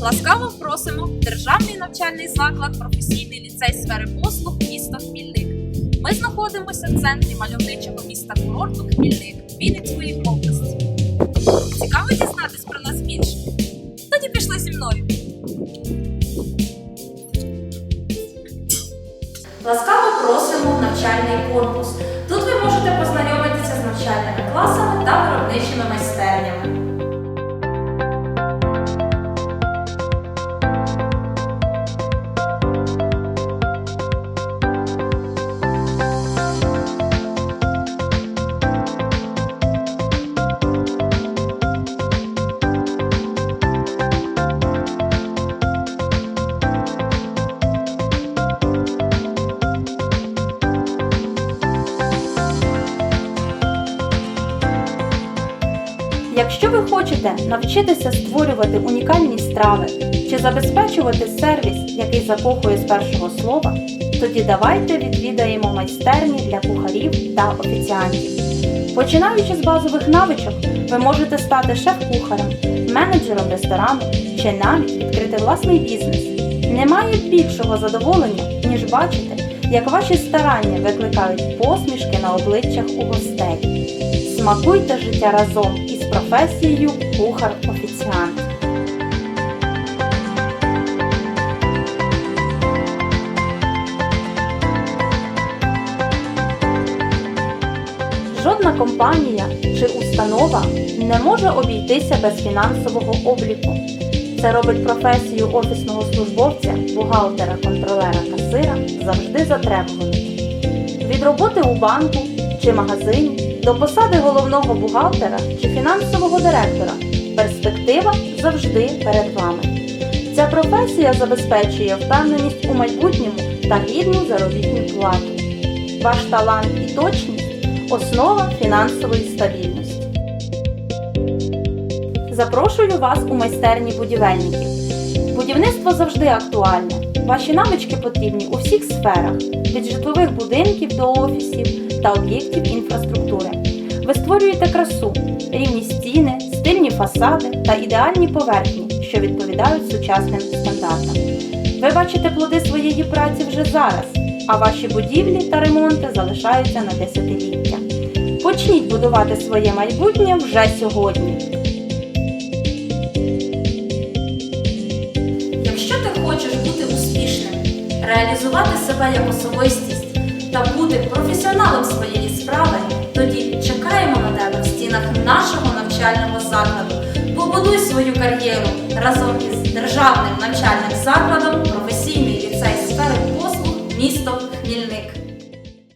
Ласкаво просимо в Державний навчальний заклад професійний ліцей сфери послуг місто Хмільник. Ми знаходимося в центрі мальовничого міста курорту Хмільник Вінницької області. Цікаво дізнатись про нас більше? Тоді пішли зі мною. Ласкаво просимо в навчальний корпус. Тут ви можете познайомитися з навчальними класами та виробничими майстернями. Якщо ви хочете навчитися створювати унікальні страви чи забезпечувати сервіс, який закохує з першого слова, тоді давайте відвідаємо майстерні для кухарів та офіціантів. Починаючи з базових навичок, ви можете стати шеф-кухарем, менеджером ресторану чи навіть відкрити власний бізнес. Немає більшого задоволення, ніж бачити, як ваші старання викликають посмішки на обличчях у гостей. Смакуйте життя разом із професією кухар-офіціант. Жодна компанія чи установа не може обійтися без фінансового обліку. Це робить професію офісного службовця, бухгалтера, контролера, касира завжди затребуваною. Від роботи у банку чи магазині до посади головного бухгалтера чи фінансового директора перспектива завжди перед вами. Ця професія забезпечує впевненість у майбутньому та гідну заробітну плату. Ваш талант і точність основа фінансової стабільності. Запрошую вас у майстерні будівельників. Будівництво завжди актуальне. Ваші навички потрібні у всіх сферах від житлових будинків до офісів та об'єктів інфраструктури. Ви створюєте красу, рівні стіни, стильні фасади та ідеальні поверхні, що відповідають сучасним стандартам. Ви бачите плоди своєї праці вже зараз, а ваші будівлі та ремонти залишаються на десятиліття. Почніть будувати своє майбутнє вже сьогодні. Реалізувати себе як особистість та бути професіоналом своєї справи, тоді чекаємо на тебе в стінах нашого навчального закладу. Побудуй свою кар'єру разом із державним навчальним закладом професійний